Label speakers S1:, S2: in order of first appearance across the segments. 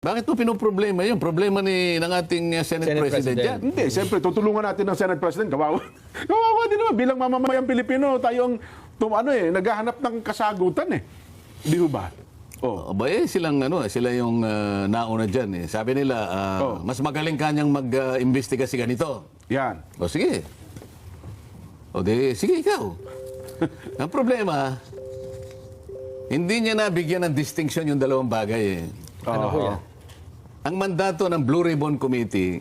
S1: Bakit mo pinoproblema yun? Problema ni ng ating uh, Senate,
S2: Senate
S1: President,
S2: President.
S1: yan.
S3: Hindi, siyempre, tutulungan natin ng Senate President. Kawawa. Kawawa din naman. Bilang mamamayang Pilipino, tayong tum, ano eh, naghahanap ng kasagutan eh. Di ho ba? Oh.
S1: Aba eh, silang ano, sila yung uh, nauna dyan eh. Sabi nila, uh,
S3: Oh.
S1: mas magaling kanyang mag-imbestiga si ganito.
S3: Yan.
S1: O sige. O di, sige ikaw. Ang problema, hindi niya nabigyan ng distinction yung dalawang bagay eh.
S2: Ano
S3: Oo.
S2: po yan?
S1: Ang mandato ng Blue Ribbon Committee,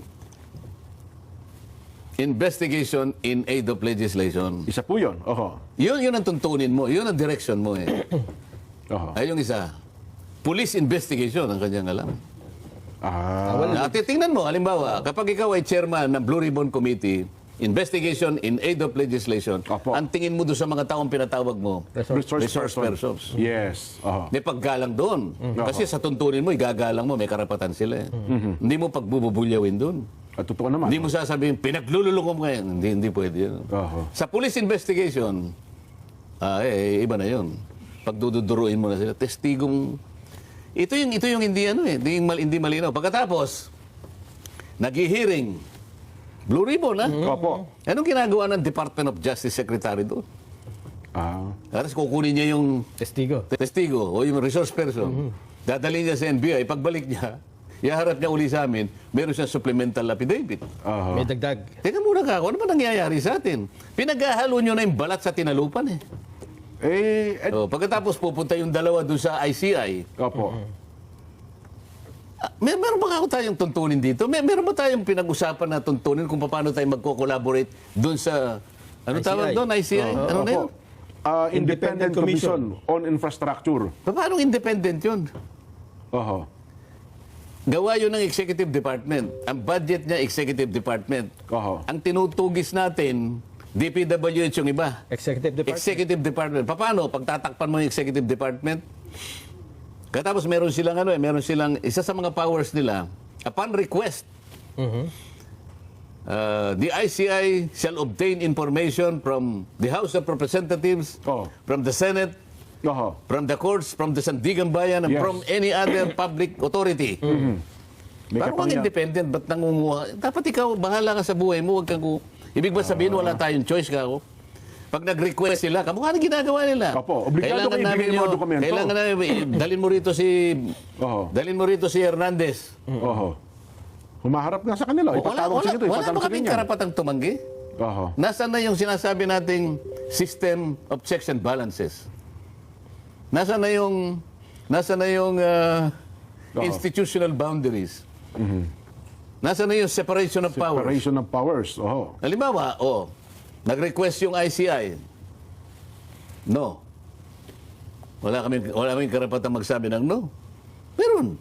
S1: investigation in aid of legislation.
S3: Isa po yun. Oho.
S1: Yun, yun ang tuntunin mo. Yun ang direction mo eh.
S3: Oho.
S1: Ay, yung isa, police investigation ang kanyang alam.
S3: Ah.
S1: At tingnan mo, halimbawa, kapag ikaw ay chairman ng Blue Ribbon Committee, investigation in aid of legislation,
S3: Opo.
S1: ang tingin mo doon sa mga taong pinatawag mo,
S2: Resource.
S1: resource persons.
S3: Yes. Oho.
S1: May paggalang doon. Kasi sa tuntunin mo, igagalang mo, may karapatan sila. eh. Hindi mo pagbububulyawin doon.
S3: At totoo naman.
S1: Hindi mo sasabihin, pinaglululong mo ngayon. Hindi, hindi pwede yun.
S3: Oho.
S1: Sa police investigation, ah, eh, iba na yun. Pagdududuruin mo na sila, testigong... Ito yung, ito yung hindi, ano eh, hindi, mal, hindi malinaw. Pagkatapos, nag-hearing, Blue Ribbon, ha?
S3: Opo.
S1: Anong ginagawa ng Department of Justice Secretary doon?
S3: Ah.
S1: Tapos kukunin niya yung
S2: Testigo.
S1: testigo o yung resource person. Dadalhin niya sa NBI, pagbalik niya, iharap niya uli sa amin, meron siyang supplemental affidavit.
S3: Oho.
S2: May dagdag.
S1: Teka muna ka, ano ba nangyayari sa atin? Pinaghahalo nyo na yung balat sa tinalupan eh.
S3: Eh, et,
S1: O, pagkatapos pupunta yung dalawa doon sa ICI,
S3: opo.
S1: ah, mer meron ba ako tayong tuntunin dito? Mer meron ba tayong pinag-usapan na tuntunin kung paano tayo magko-collaborate doon sa, ano
S2: ICI.
S1: tawag doon, ICI? ano na yun?
S3: Ah, Independent
S2: Independent
S3: Commission on Infrastructure.
S1: Paano independent yun?
S3: Oho.
S1: Gawa yun ng Executive Department. Ang budget niya, Executive Department.
S3: Oho.
S1: Ang tinutugis natin, DPWH yung iba.
S2: Executive Department.
S1: Executive Department. Paano? Pag tatakpan mo yung Executive Department, katapos meron silang ano eh, meron silang, isa sa mga powers nila, upon request, uh, the ICI shall obtain information from the House of Representatives,
S3: Oh.
S1: from the Senate,
S3: Oho.
S1: from the courts, from the Sandigan Bayan, and
S3: Yes.
S1: from any other public authority.
S3: May
S1: Parang
S3: kapangyarihan.
S1: independent, ba't nangunguha? Dapat ikaw, bahala ka sa buhay mo, huwag kang... ku- Ibig ba sabihin, wala tayong choice ka ako? Pag nag-request sila, kamukha na ginagawa nila.
S3: Opo, obligado kayo
S1: namin
S3: ibigay yung mga dokumento.
S1: Kailangan na, dalin mo rito si...
S3: Oho.
S1: Dalin mo rito si Hernandez.
S3: Oho. Humaharap nga sa kanila.
S1: Wala,
S3: Ipatawag
S1: wala,
S3: sa ito.
S1: wala
S3: Ipatawag
S1: ba
S3: sa
S1: kaming karapatang tumanggi?
S3: Oho.
S1: Nasaan na yung sinasabi nating system of checks and balances? Nasaan na yung... Nasaan na yung uh,
S3: Oo.
S1: institutional boundaries? Nasaan na yung separation of powers?
S3: Separation of powers. Oho.
S1: Halimbawa, oh, nag-request yung ICI. No. Wala kami wala kaming karapatang magsabi ng no. Meron.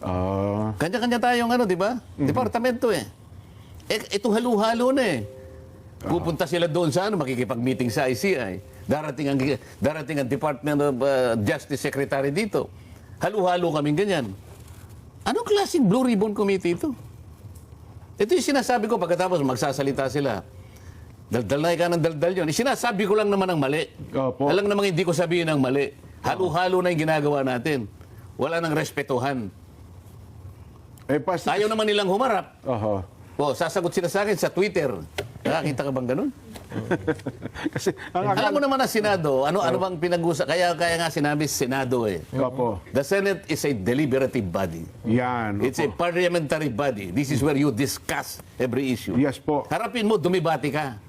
S3: Ah.
S1: Kanya-kanya tayong ano, di ba? Departamento eh. eh. Ito halo-halo na eh. Pupunta sila doon sa ano, makikipag-meeting sa ICI. Darating ang, darating ang Department of uh, Justice Secretary dito. Halo-halo kaming ganyan. Anong klaseng Blue Ribbon Committee ito? Ito yung sinasabi ko pagkatapos magsasalita sila. Daldal na ika ng daldal yun. Sinasabi ko lang naman ang mali.
S3: Opo.
S1: Alam namang hindi ko sabihin ang mali. Halo-halo na yung ginagawa natin. Wala nang respetuhan.
S3: Eh, pas...
S1: Ayaw naman nilang humarap.
S3: Oho.
S1: O, sasagot sila sa akin sa Twitter. Nakakita ka bang ganun?
S3: Kasi, ang
S1: Alam mo naman na Senado, ano ano bang pinag-usap? Kaya, kaya nga sinabi Senado eh.
S3: Opo.
S1: The Senate is a deliberative body.
S3: Yan.
S1: It's a
S3: opo.
S1: parliamentary body. This is where you discuss every issue.
S3: Yes po.
S1: Harapin mo, dumibati ka.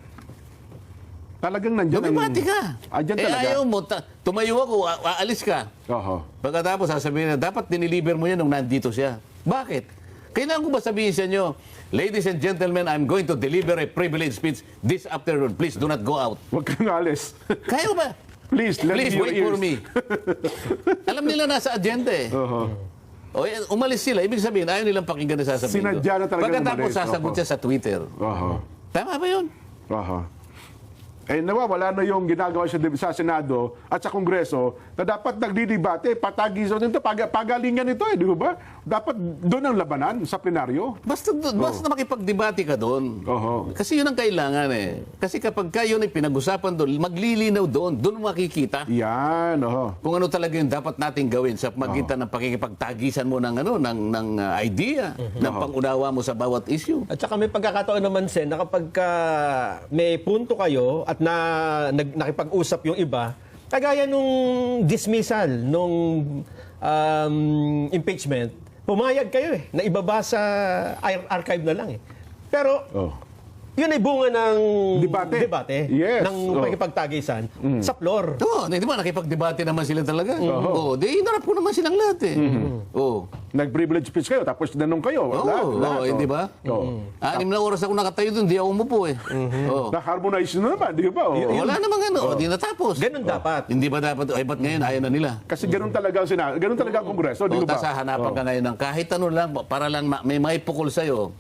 S3: Talagang nandiyan
S1: Dumibati ka.
S3: Andyan
S1: eh,
S3: talaga.
S1: ayaw mo, ta- tumayo ako, a- aalis ka.
S3: Oho.
S1: Pagkatapos sasabihin na, dapat diniliber mo yan nung nandito siya. Bakit? Kailangan ko ba sabihin sa inyo, Ladies and gentlemen, I'm going to deliver a privilege speech this afternoon. Please do not go out.
S3: Huwag kang alis.
S1: Kaya ko ba?
S3: Please, let
S1: Please
S3: me your
S1: wait for
S3: ears.
S1: me. Alam nila nasa agenda eh.
S3: Oho.
S1: O, eh, umalis sila. Ibig sabihin, ayaw nilang pakinggan na sasabihin
S3: Sinadya na talaga
S1: Pagkatapos
S3: umalis.
S1: sasagot
S3: Opo.
S1: siya sa Twitter.
S3: Oho.
S1: Tama ba yun?
S3: Oho. Eh nawawala na yung ginagawa sa, sa Senado at sa Kongreso na dapat nagdidebate, patagisan nito, pag, pagalingan ito eh, di ba? Dapat doon ang labanan sa plenaryo.
S1: Basta, do- basta makipagdebate ka doon.
S3: Oho.
S1: Kasi yun ang kailangan eh. Kasi kapag kayo ay pinag-usapan doon, maglilinaw doon, doon makikita
S3: Yan, oho.
S1: kung ano talaga yung dapat nating gawin sa magitan ng pakikipagtagisan mo ng ano ng ng uh, idea, ng pangunawa mo sa bawat issue.
S2: At saka may pagkakataon naman, Sen, na kapag ka may punto kayo at na, nag, nakipag-usap yung iba, kagaya nung dismissal, nung um, impeachment, pumayag kayo eh, na ibaba sa ar- archive na lang eh. Pero,
S3: Oh.
S2: Yun ay bunga ng
S3: Debate. Yes.
S2: ng
S3: Oh.
S2: pakipagtagisan sa floor.
S1: Oo, di ba nakipagdebate naman sila talaga. Oo, di inarap ko naman silang lahat eh. Oo.
S3: Nag-privilege speech kayo, tapos tinanong kayo.
S1: Oo,
S3: lahat,
S1: oo,
S3: lahat,
S1: eh,
S3: oh.
S1: di ba?
S3: Oo.
S1: Anim na oras ako nakatayo doon, di ako umupo eh. Oo.
S3: Na-harmonize na naman, di ba? Oo.
S1: Wala namang ano, di natapos.
S2: Ganun dapat.
S1: Hindi ba dapat, ay ba't ngayon ayaw na nila?
S3: Kasi ganun talaga ang Senado, ganun talaga ang Kongreso, di
S1: O,
S3: ba?
S1: tapos hahanapan ka ngayon ng kahit ano lang, para lang ma- may maipukol sa'yo,